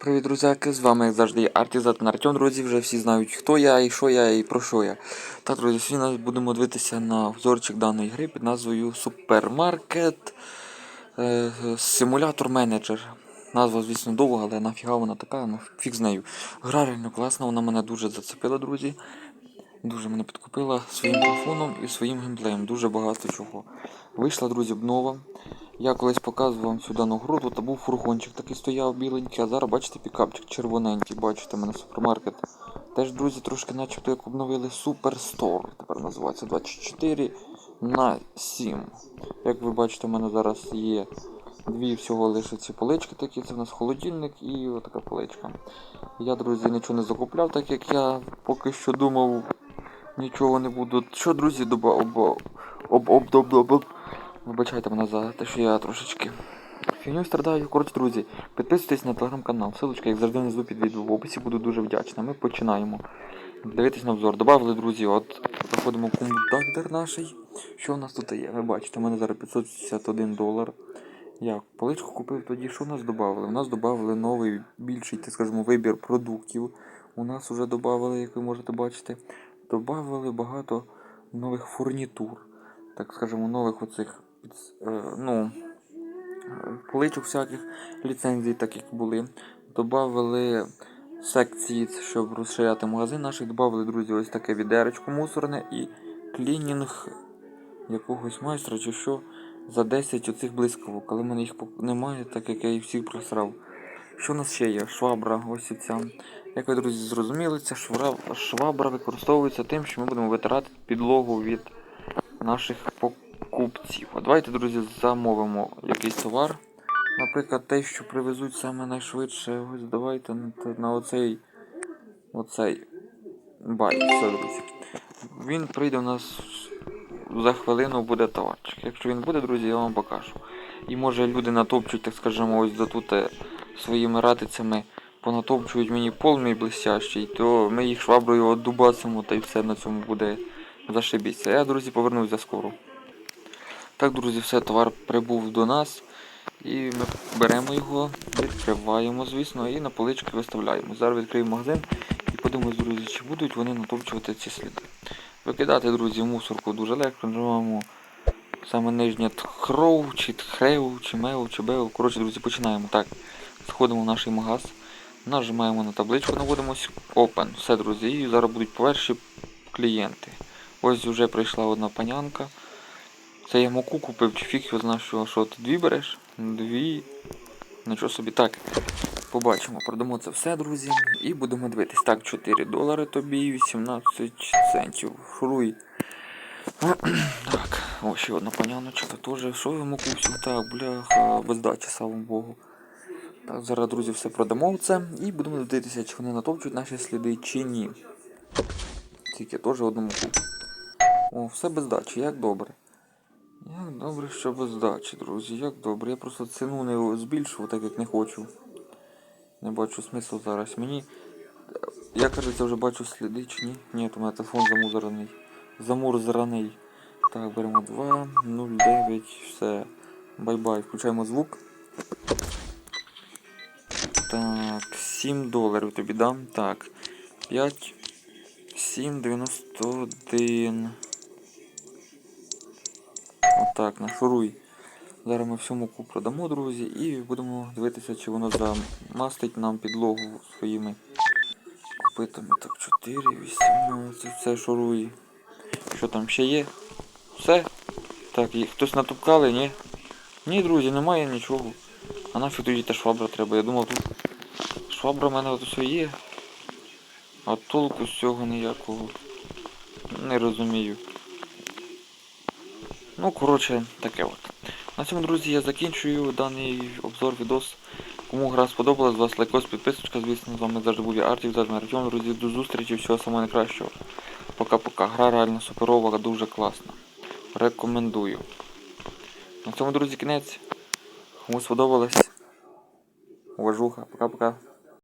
Привіт, друзяки! З вами як завжди Артізат Артем, друзі. Вже всі знають, хто я, і що я, і про що я. Так, друзі, сьогодні будемо дивитися на взорчик даної гри під назвою Супермаркет е, Симулятор Менеджер. Назва, звісно, довга, але нафіга вона така, ну фіг з нею. Гра реально класна, вона мене дуже зацепила, друзі. Дуже мене підкупила своїм телефоном і своїм геймплеєм. Дуже багато чого. Вийшла, друзі, нова. Я колись показував вам сюди на гру, тут був фургончик такий стояв біленький, а зараз бачите пікапчик червоненький, бачите, мене супермаркет. Теж, друзі, трошки начебто як обновили Суперстор. Тепер називається 24 на 7. Як ви бачите, в мене зараз є дві всього лише ці полички такі, це в нас холодильник і отака поличка. Я, друзі, нічого не закупляв, так як я поки що думав, нічого не буду. Що, друзі, доба об об об об об об об Вибачайте мене за те, що я трошечки фігню страдаю. Коротше, друзі, підписуйтесь на телеграм-канал. Ссылочка, як завжди, внизу під відео в описі, буду дуже вдячна. Ми починаємо. Дивитись на обзор. Добавили, друзі, от заходимо в комутактор наш. Що у нас тут є? Ви бачите, у мене зараз 561 долар. Я поличку купив тоді, що у нас додали? У нас додали новий більший, так скажімо, вибір продуктів. У нас вже додали, як ви можете бачити, додали багато нових фурнітур. Так скажімо, нових оцих ну, е, поличок всяких ліцензій, так як були. Добавили секції, щоб розширяти магазин наш. Добавили, друзі, ось таке відеречко мусорне і клінінг якогось майстра чи що за 10 оцих блискавок. Але в мене їх немає, так як я їх всіх просрав. Що у нас ще є? Швабра, ось і ця. Як ви, друзі, зрозуміли, ця швабра використовується тим, що ми будемо витирати підлогу від наших покупців. А давайте, друзі, замовимо якийсь товар. Наприклад, те, що привезуть саме найшвидше. Ось давайте на, на оцей оцей бай. Все, друзі. Він прийде у нас за хвилину буде товарчик. Якщо він буде, друзі, я вам покажу. І може люди натопчуть, так скажемо, ось тут е, своїми ратицями понатопчують мені пол мій блестящий, то ми їх шваброю оддубасимо та й все на цьому буде зашибіться. Я, друзі, повернусь за скоро. Так, друзі, все, товар прибув до нас. І ми беремо його, відкриваємо, звісно, і на полички виставляємо. Зараз відкриємо магазин і подивимось, друзі, чи будуть вони натопчувати ці сліди. Викидати, друзі, мусорку дуже легко. Нажимаємо саме нижнє хроу, чи тхреу, чи меу, чи беу. Коротше, друзі, починаємо. Так, заходимо в наш магаз, нажимаємо на табличку, наводимось Open. Все, друзі, і зараз будуть перші клієнти. Ось вже прийшла одна панянка. Це я муку купив, чи фіг його знає, що, що ти дві береш? Дві. Нічого собі. Так. Побачимо, продамо це все, друзі. І будемо дивитись. Так, 4 долари тобі, 18 центів. Шуруй. Так, ось ще одна паняночка теж. Що я муку всю? Так, бляха, без дачі, слава Богу. Так, зараз, друзі, все продамо це і будемо дивитися, чи вони натопчуть наші сліди, чи ні. Тільки теж одну муку. О, все без дачі, як добре. Як добре, що без здачі, друзі, як добре. Я просто ціну не збільшував, так як не хочу. Не бачу смислу зараз. Мені. Я кажеться вже бачу сліди чи ні? Ні, у мене телефон замузорений. Замурзаний. Так, беремо 2, 0, 9, все. Бай-бай. Включаємо звук. Так, 7 доларів тобі дам. Так. 5, 7, 91. Отак, нашуруй. Зараз ми всю муку продамо, друзі, і будемо дивитися, чи воно замастить нам підлогу своїми копитами. Так, 4, 18, все шуруй. Що там ще є? Все? Так, і хтось натупкали, ні? Ні, друзі, немає нічого. А нафіг тоді та швабра треба. Я думав, тут швабра в мене от все є. А толку з цього ніякого. Не розумію. Ну, коротше, таке от. На цьому, друзі, я закінчую даний обзор відос. Кому гра сподобалась, з вас лайкос, підписочка, звісно, з вами завжди був я Артік, завжди Артем, друзі, до зустрічі, всього самого найкращого. Пока-пока. Гра реально суперова, дуже класна. Рекомендую. На цьому, друзі, кінець. Кому сподобалось. Уважуха. Пока-пока.